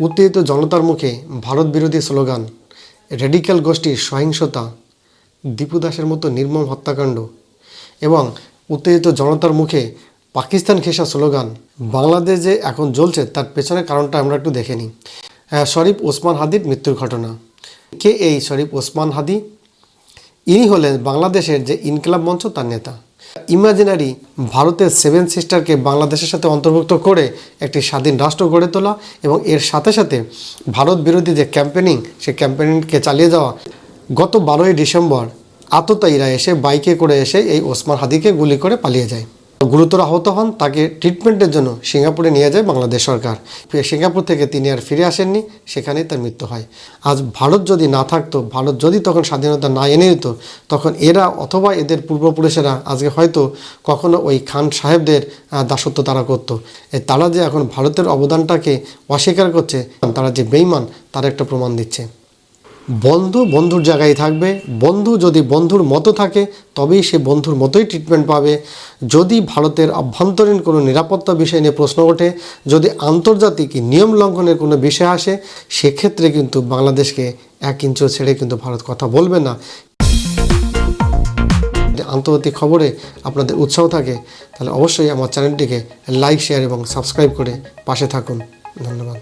উত্তেজিত জনতার মুখে ভারত বিরোধী স্লোগান, রেডিক্যাল গোষ্ঠীর সহিংসতা, দীপু দাসের মতো নির্মম হত্যাকাণ্ড এবং উত্তেজিত জনতার মুখে পাকিস্তান ঘেঁষা স্লোগান, বাংলাদেশ যে এখন জ্বলছে তার পেছনের কারণটা আমরা একটু দেখে নিই। শরীফ ওসমান হাদির মৃত্যুর ঘটনা। কে এই শরীফ ওসমান হাদি? ইনি হলেন বাংলাদেশের যে ইনকলাব মঞ্চ, তার নেতা। ইমাজিনারি ভারতের সেভেন সিস্টারকে বাংলাদেশের সাথে অন্তর্ভুক্ত করে একটি স্বাধীন রাষ্ট্র গড়ে তোলা এবং এর সাথে সাথে ভারত বিরোধী যে ক্যাম্পেনিং সে ক্যাম্পেনিংকে চালিয়ে যাওয়া। গত বারোই ডিসেম্বর আততায়ীরা এসে বাইকে করে এসে এই ওসমান হাদিকে গুলি করে পালিয়ে যায়। গুরুতর আহত হন, তাকে ট্রিটমেন্টের জন্য সিঙ্গাপুরে নিয়ে যায় বাংলাদেশ সরকার। সিঙ্গাপুর থেকে তিনি আর ফিরে আসেননি, সেখানেই তার মৃত্যু হয়। আজ ভারত যদি না থাকতো, ভারত যদি তখন স্বাধীনতা না এনে দিত, তখন এরা অথবা এদের পূর্বপুরুষেরা আজকে হয়তো কখনো ওই খান সাহেবদের দাসত্ব তারা করতো। তারা যে এখন ভারতের অবদানটাকে অস্বীকার করছে, তারা যে বেইমান তার একটা প্রমাণ দিচ্ছে। বন্ধু, বন্ধুর জায়গায় থাকবে। বন্ধু যদি বন্ধুর মতো থাকে, তবেই সে বন্ধুর মতোই ট্রিটমেন্ট পাবে। যদি ভারতের আভ্যন্তরীণ কোনো নিরাপত্তা বিষয় নিয়ে প্রশ্ন ওঠে, যদি আন্তর্জাতিক নিয়ম লঙ্ঘনের কোনো বিষয় আসে, সেক্ষেত্রে কিন্তু বাংলাদেশকে এক ইঞ্চও ছেড়ে কিন্তু ভারত কথা বলবে না। আন্তর্জাতিক খবরে আপনাদের উৎসাহ থাকে, তাহলে অবশ্যই আমার চ্যানেলটিকে লাইক শেয়ার এবং সাবস্ক্রাইব করে পাশে থাকুন। ধন্যবাদ।